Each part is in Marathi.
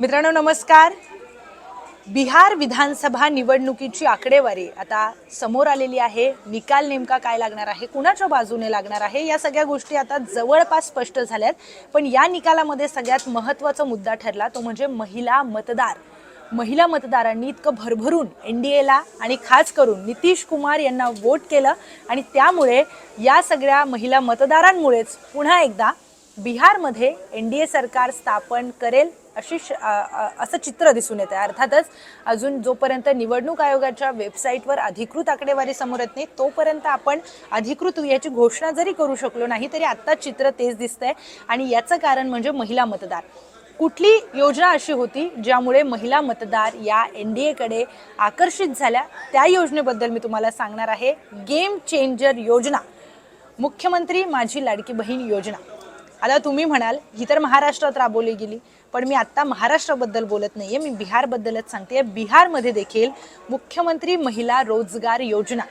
मित्रांनो नमस्कार. बिहार विधानसभा निवडणुकीची आकडेवारी आता समोर आलेली आहे. निकाल नेमका काय लागणार आहे? कुणाच्या बाजूने लागणार आहे? या सगळ्या गोष्टी आता जवळपास स्पष्ट झाल्यात. पण या निकालामध्ये सगळ्यात महत्त्वाचा मुद्दा ठरला तो म्हणजे महिला मतदार. महिला मतदारांनी इतकं भरभरून एन डी एला आणि खास करून नितीश कुमार यांना वोट केलं आणि त्यामुळे या सगळ्या महिला मतदारांमुळेच पुन्हा एकदा बिहारमध्ये एन डी ए सरकार स्थापन करेल अशी श- असं चित्र दिसून येतं अर्थातच अजून जोपर्यंत निवडणूक आयोगाच्या वेबसाईटवर अधिकृत आकडेवारी समोर येत नाही तोपर्यंत आपण अधिकृत याची घोषणा जरी करू शकलो नाही तरी आत्ता चित्र तेच दिसतंय. आणि याचं कारण म्हणजे महिला मतदार. कुठली योजना अशी होती ज्यामुळे महिला मतदार या एन डी एकडे आकर्षित झाल्या? त्या योजनेबद्दल मी तुम्हाला सांगणार आहे. गेम चेंजर योजना. मुख्यमंत्री माझी लाडकी बहीण योजना. आता तुम्ही म्हणाल ही तर महाराष्ट्रात राबवली गेली. पण मी आत्ता महाराष्ट्राबद्दल बोलत नाही आहे मी बिहारबद्दलच सांगते. बिहारमध्ये देखील मुख्यमंत्री महिला रोजगार योजना.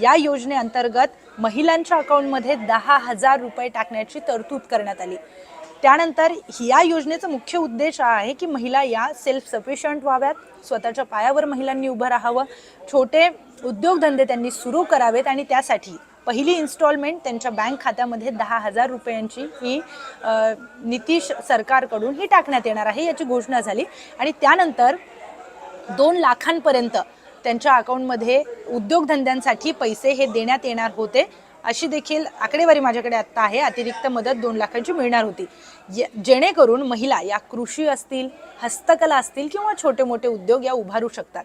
या योजनेअंतर्गत महिलांच्या अकाउंटमध्ये दहा हजार रुपये टाकण्याची तरतूद करण्यात आली. त्यानंतर या योजनेचा मुख्य उद्देश हा आहे की महिला या सेल्फ सफिशियंट व्हाव्यात स्वतःच्या पायावर महिलांनी उभं राहावं छोटे उद्योगधंदे त्यांनी सुरू करावेत आणि त्यासाठी पहिली इन्स्टॉलमेंट त्यांच्या बँक खात्यामध्ये दहा हजार रुपयांची ही नितीश सरकारकडून ही टाकण्यात येणार आहे याची घोषणा झाली. आणि त्यानंतर दोन लाखांपर्यंत त्यांच्या अकाउंटमध्ये उद्योगधंद्यांसाठी पैसे हे देण्यात येणार होते. अशी देखील आकडेवारी माझ्याकडे आत्ता आहे. अतिरिक्त मदत दोन लाखांची मिळणार होती. य जेणेकरून महिला या कृषी असतील हस्तकला असतील किंवा छोटे मोठे उद्योग या उभारू शकतात.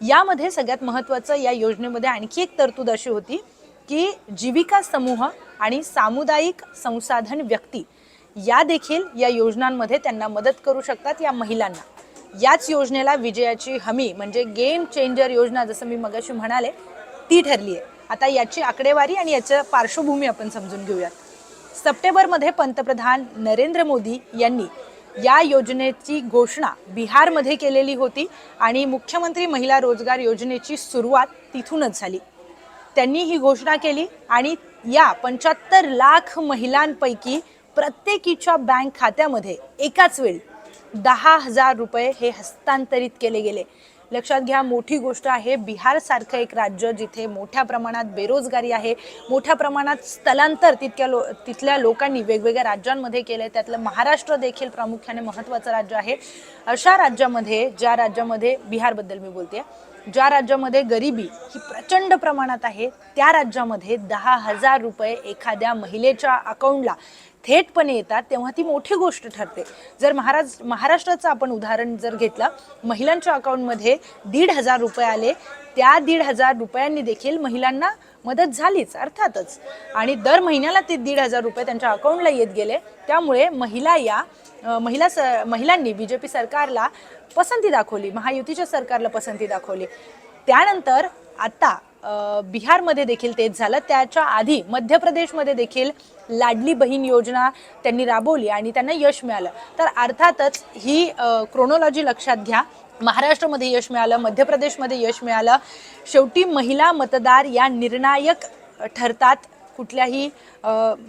यामध्ये सगळ्यात महत्त्वाचं या योजनेमध्ये आणखी एक तरतूद अशी होती की जीविका समूह आणि सामुदायिक संसाधन व्यक्ती या देखील या योजनांमध्ये त्यांना मदत करू शकतात या महिलांना. याच योजनेला विजयाची हमी म्हणजे गेम चेंजर योजना जसं मी मगाशी म्हणाले ती ठरली आहे. आता याची आकडेवारी आणि याचं पार्श्वभूमी आपण समजून घेऊयात. सप्टेंबरमध्ये पंतप्रधान नरेंद्र मोदी यांनी या योजनेची घोषणा बिहारमध्ये केलेली होती आणि मुख्यमंत्री महिला रोजगार योजनेची सुरुवात तिथूनच झाली. त्यांनी ही घोषणा केली आणि या पंच्याहत्तर लाख महिलांपैकी प्रत्येकीच्या बँक खात्यामध्ये एकाच वेळी दहा हजार रुपये हे हस्तांतरित केले गेले. लक्षात घ्या मोठी गोष्ट आहे बिहारसारखं एक राज्य जिथे मोठ्या प्रमाणात बेरोजगारी आहे मोठ्या प्रमाणात स्थलांतर तितक्या लो तिथल्या लोकांनी वेगवेगळ्या राज्यांमध्ये केलं आहे त्यातलं महाराष्ट्र देखील प्रामुख्याने महत्त्वाचं राज्य आहे. अशा राज्यामध्ये ज्या राज्यामध्ये बिहारबद्दल मी बोलते ज्या राज्यामध्ये गरिबी ही प्रचंड प्रमाणात आहे त्या राज्यामध्ये दहा हजार रुपये एखाद्या महिलेच्या अकाउंटला थेटपणे येतात तेव्हा ती मोठी गोष्ट ठरते. जर महाराज महाराष्ट्राचं आपण उदाहरण जर घेतलं महिलांच्या अकाउंटमध्ये दीड हजार रुपये आले त्या दीड हजार रुपयांनी देखील महिलांना मदत झालीच अर्थातच. आणि दर महिन्याला ते दीड हजार रुपये त्यांच्या अकाउंटला येत गेले त्यामुळे महिला या महिला स महिलांनी बी जे पी सरकारला पसंती दाखवली महायुतीच्या सरकारला पसंती दाखवली. त्यानंतर आता बिहारमध्ये देखील तेच झालं. त्याच्या आधी मध्य प्रदेशमध्ये देखील लाडली बहीण योजना त्यांनी राबवली आणि त्यांना यश मिळालं. तर अर्थातच ही क्रोनॉलॉजी लक्षात घ्या. महाराष्ट्रामध्ये यश मिळालं मध्य प्रदेशमध्ये यश मिळालं. शेवटी महिला मतदार या निर्णायक ठरतात. कुठल्याही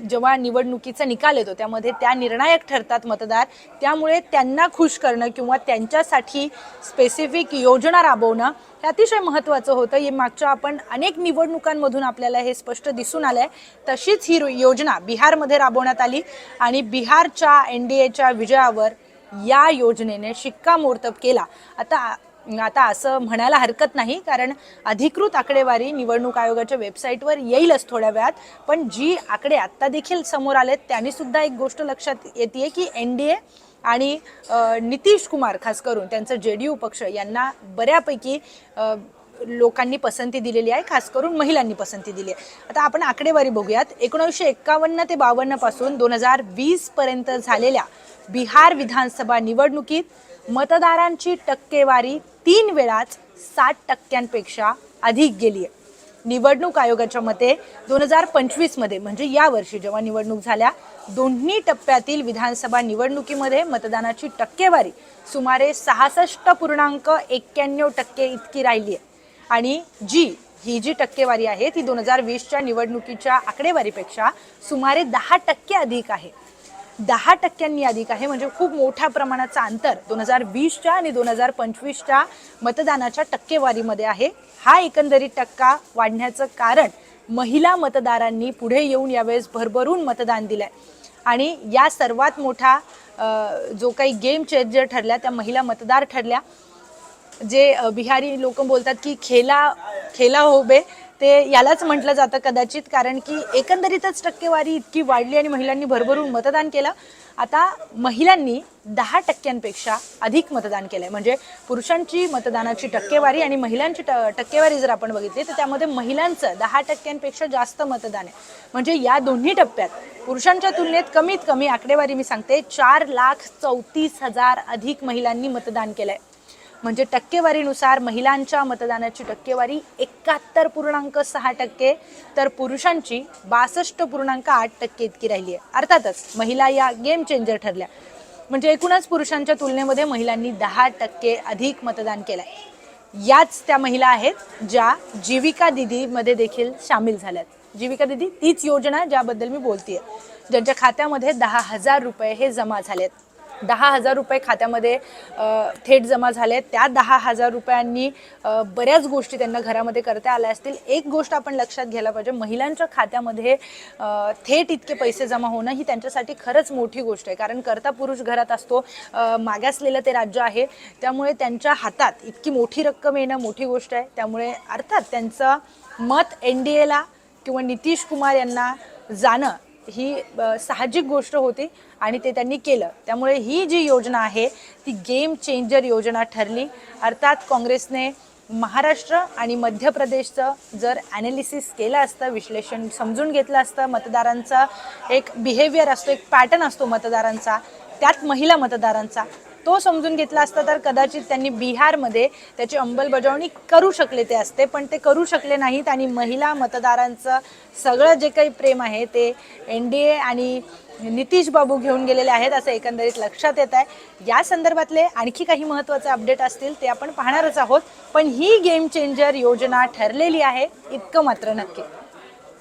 जेव्हा निवडणुकीचा निकाल येतो त्यामध्ये त्या निर्णायक ठरतात मतदार. त्यामुळे त्यांना खुश करणं किंवा त्यांच्यासाठी स्पेसिफिक योजना राबवणं हे अतिशय महत्त्वाचं होतं. हे मागच्या आपण अनेक निवडणुकांमधून आपल्याला हे स्पष्ट दिसून आलं आहे तशीच ही रो- योजना बिहारमध्ये राबवण्यात आली आणि बिहारच्या एन डी एच्या विजयावर या योजनेने शिक्कामोर्तब केला. आता आता असं म्हणायला हरकत नाही कारण अधिकृत आकडेवारी निवडणूक आयोगाच्या वेबसाईटवर येईलच थोड्या वेळात. पण जी आकडे आत्ता देखील समोर आलेत त्यांनी सुद्धा एक गोष्ट लक्षात येते की एन डी ए आणि नितीश कुमार खास करून त्यांचं जे डी यू पक्ष यांना बऱ्यापैकी लोकांनी पसंती दिलेली आहे खास करून महिलांनी पसंती दिली आहे. आता आपण आकडेवारी बघूयात. एकोणीसशे एक्कावन्न ते बावन्नपासून दोन हजार वीस पर्यंत झालेल्या बिहार विधानसभा निवडणुकीत मतदारांची टक्केवारी तीन वेळाच साठ टक्क्यांपेक्षा अधिक गेली आहे. निवडणूक आयोगाच्या मते दोन हजार पंचवीसमध्ये म्हणजे यावर्षी जेव्हा निवडणूक झाल्या दोन्ही टप्प्यातील विधानसभा निवडणुकीमध्ये मतदानाची टक्केवारी सुमारे सहासष्ट पूर्णांक एक्क्याण्णव टक्के इतकी राहिली आहे. आणि जी ही जी टक्केवारी आहे ती दोन हजार वीसच्या निवडणुकीच्या आकडेवारीपेक्षा सुमारे दहा टक्के अधिक आहे. दहा टक्क्यांनी अधिक आहे म्हणजे खूप मोठ्या प्रमाणाचं अंतर दोन हजार वीसच्या आणि दोन हजार पंचवीसच्या मतदानाच्या टक्केवारीमध्ये आहे. हा एकंदरीत टक्का वाढण्याचं कारण महिला मतदारांनी पुढे येऊन यावेळेस भरभरून मतदान दिलंय. आणि या सर्वात मोठा जो काही गेम चेंजर ठरल्या त्या महिला मतदार ठरल्या. जे बिहारी लोक बोलतात की खेला खेला हो बे. ते यालाच म्हटलं जातं कदाचित कारण की एकंदरीतच टक्केवारी इतकी वाढली आणि महिलांनी भरभरून मतदान केलं. आता महिलांनी दहा टक्क्यांपेक्षा अधिक मतदान केलंय. म्हणजे पुरुषांची मतदानाची टक्केवारी आणि महिलांची ट- टक्केवारी जर आपण बघितली तर त्यामध्ये महिलांचं दहा टक्क्यांपेक्षा जास्त मतदान आहे. म्हणजे या दोन्ही टप्प्यात पुरुषांच्या तुलनेत कमीत कमी आकडेवारी मी सांगते चार लाख चौतीस हजार अधिक महिलांनी मतदान केलंय. म्हणजे टक्केवारीनुसार महिलांच्या मतदानाची टक्केवारी एकाहत्तर पूर्णांक सहा टक्के तर पुरुषांची बासष्ट पूर्णांक आठ टक्के इतकी राहिली आहे. अर्थातच महिला या गेम चेंजर ठरल्या. म्हणजे एकूणच पुरुषांच्या तुलनेमध्ये महिलांनी दहा टक्के अधिक मतदान केलंय. याच त्या महिला आहेत ज्या जीविका दिदीमध्ये देखील सामील झाल्यात. जीविका दिदी तीच योजना ज्याबद्दल मी बोलतेय. ज्यांच्या खात्यामध्ये दहा हजार रुपये हे जमा झालेत. दहा हजार रुपये खात्यामध्ये थेट जमा झाले त्या दहा हजार रुपयांनी बऱ्याच गोष्टी त्यांना घरामध्ये करता आल्या असतील. एक गोष्ट आपण लक्षात घ्यायला पाहिजे महिलांच्या खात्यामध्ये थेट इतके पैसे जमा होणं ही त्यांच्यासाठी खरंच मोठी गोष्ट आहे. कारण करता पुरुष घरात असतो मागासलेलं ते राज्य आहे. त्यामुळे त्यांच्या हातात इतकी मोठी रक्कम येणं मोठी गोष्ट आहे. त्यामुळे अर्थात त्यांचं मत एन डी एला किंवा नितीश कुमार यांना जाणं ही साहजिक गोष्ट होती आणि ते त्यांनी केलं. त्यामुळे ही जी योजना आहे ती गेम चेंजर योजना ठरली. अर्थात काँग्रेसने महाराष्ट्र आणि मध्य प्रदेशचं जर ॲनालिसिस केलं असतं विश्लेषण समजून घेतलं असतं मतदारांचा एक बिहेवियर असतो एक पॅटर्न असतो मतदारांचा त्यात महिला मतदारांचा तो समजून घेतला असता तर कदाचित त्यांनी बिहारमध्ये त्याची अंमलबजावणी करू शकले ते असते पण ते करू शकले नाहीत आणि महिला मतदारांचं सगळं जे काही प्रेम आहे ते एन डी ए आणि नितीश बाबू घेऊन गेलेले आहेत असं एकंदरीत लक्षात येत आहे. या संदर्भातले आणखी काही महत्त्वाचे अपडेट असतील ते आपण पाहणारच आहोत पण ही गेम चेंजर योजना ठरलेली आहे इतकं मात्र नक्की.